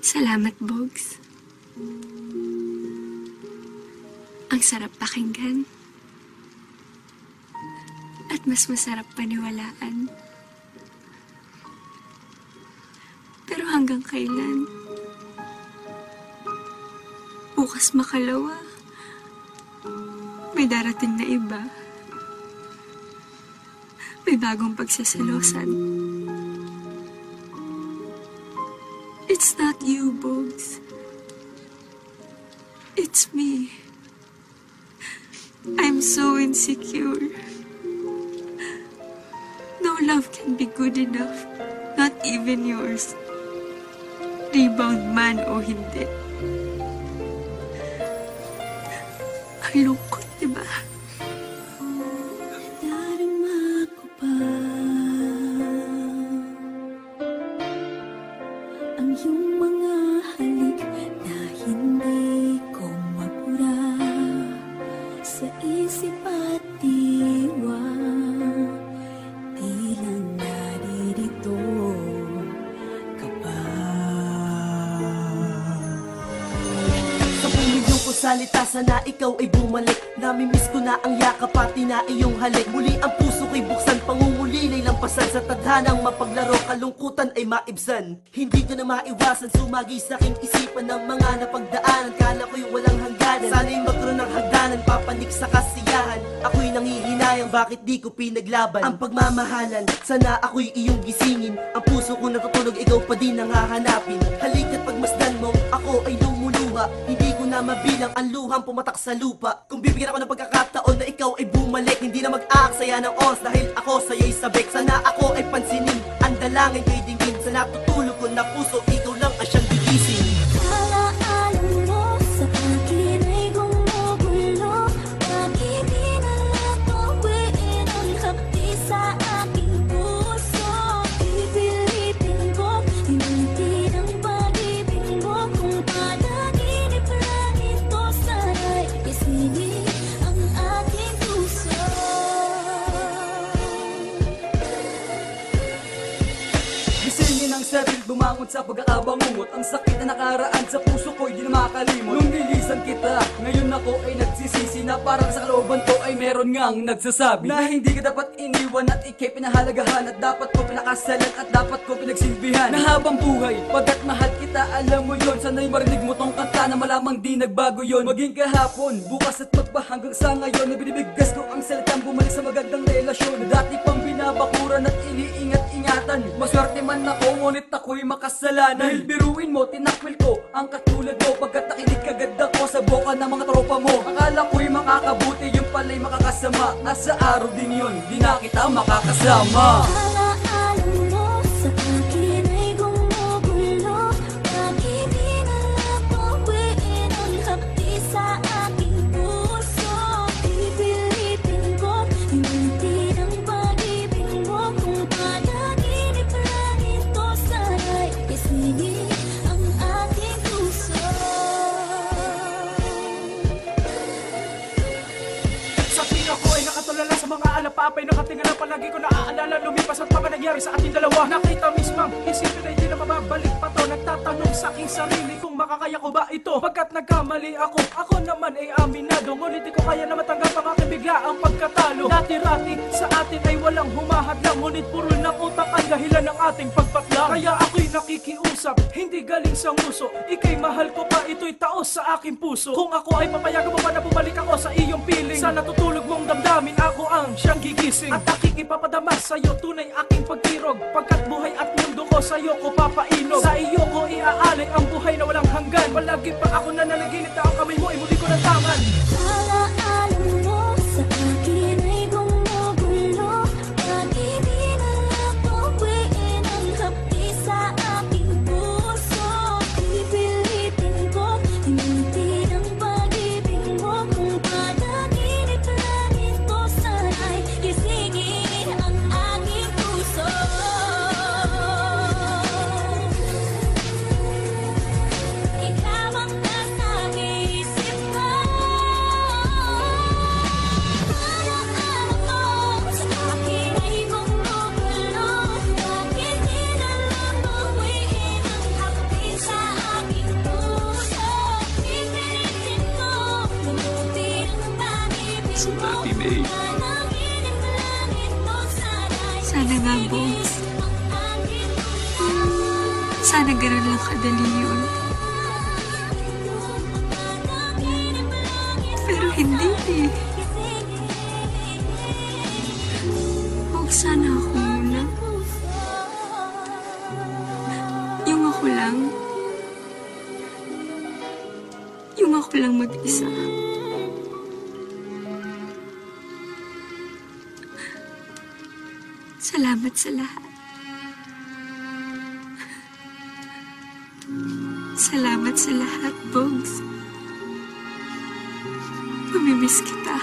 Salamat, Bogs. Ang sarap pakinggan. At mas masarap paniwalaan. Pero hanggang kailan? Bukas makalawa. May darating na iba. May bagong pagsasalosan. Me. I'm so insecure. No love can be good enough. Not even yours. Rebound man o hindi. Ang lungkot, di ba? Ang iyong mga pumilyong ko salita sana ikaw ay bumalik. Namimiss ko na ang yakap pati na iyong halik. Muli ang puso ko'y buksan Pangungulilay lampasan. Sa tadhanang mapaglaro Kalungkutan ay maibsan. Hindi ko na maiwasan Sumagi sa aking isipan ng mga napagdaanan. Kala ko'y walang hangganan. Sana'y magkaroon ng hagdanan Papanik sa kasiyahan. Ako'y nangihinayang Bakit di ko pinaglaban? Ang pagmamahalan Sana ako'y iyong gisingin. Ang puso ko natutulog Ikaw pa din ang hahanapin. Halika't pagmasdan mo Ako ay lumuluha. Hindi ko na mabilang ang luhang pumatak sa lupa. Kung bibigyan ako ng pagkakataon na ikaw ay bumalik Hindi na mag-aaksaya ng oras. Dahil ako sa'yo'y sabik Sana ako ay pansinin. Ang dalangin ko'y dinggin Sa natutulog ko na puso Ikaw lang ang siyang gigising bumangon sa pagkakabangungot Ang sakit na nakaraan. Sa puso ko'y di na makalimot Nung nilisan kita, ngayon ako ay nagsisisi Na parang sa kalooban ko ay meron ngang nagsasabi Na hindi ka dapat iniwan at ikay pinahalagahan At dapat ko pinakasalan at dapat ko pinagsilbihan. Na habang buhay, pagkat mahal kita, alam mo yon Sana'y marinig mo tong kanta na malamang di nagbago yon Maging kahapon, bukas at magpa hanggang sa ngayon Na binibigas ko ang salitang bumalik sa magandang relasyon. Na dati pang binabakuran at iniingat-ingatan Maswerte man ako, ngunit ako'y makasalanan Dahil biruin mo, tinakwil ko ang katulad mo. Pagkat nakinig kagad ako sa boka ng mga tropa mo. Akala ko'y makakabuti, yung pala'y makakasama. Nasa araw din yun, di na kita makakasama sa mga alapapay Nakatinga na palagi ko naaalala Lumipas at mga nangyari sa ating dalawa. Nakita mismang isipin ay di na mababalik pa to. Nagtatanong sa aking sarili kung makakaya ko ba ito. Pagkat nagkamali ako, ako naman ay aminado. Ngunit di ko kaya na matanggap ang aking bigla ang pagkatalo. Dati-rati sa atin ay walang humahadlang Ngunit puro ng utak dahilan ng ating pagpatlang Kaya ako'y nakikiusap, hindi galing sa nguso. Ika'y mahal ko pa, ito'y taos sa aking puso. Kung ako ay papayagan mo pa na bumalik ako sa iyong piling Sa natutulog mong damdamin, ako ang siyang gigising. At aking ipapadama sa'yo, tunay aking pagkirog. Pagkat buhay at mundo ko sa'yo ko papainog. Sa iyo ko iaalay ang buhay na walang hanggan. Palagi pa ako na nanaginip na ang kamay mo ay muli ko ng puso, Ate May. Sana nga, Bones. Sana ganun lang kadali yun. Pero hindi eh. Huwag sana ako muna. Yung ako lang. Yung ako lang mag-isa. Salamat sa lahat. Salamat sa lahat, Bogs. Mamimiss kita.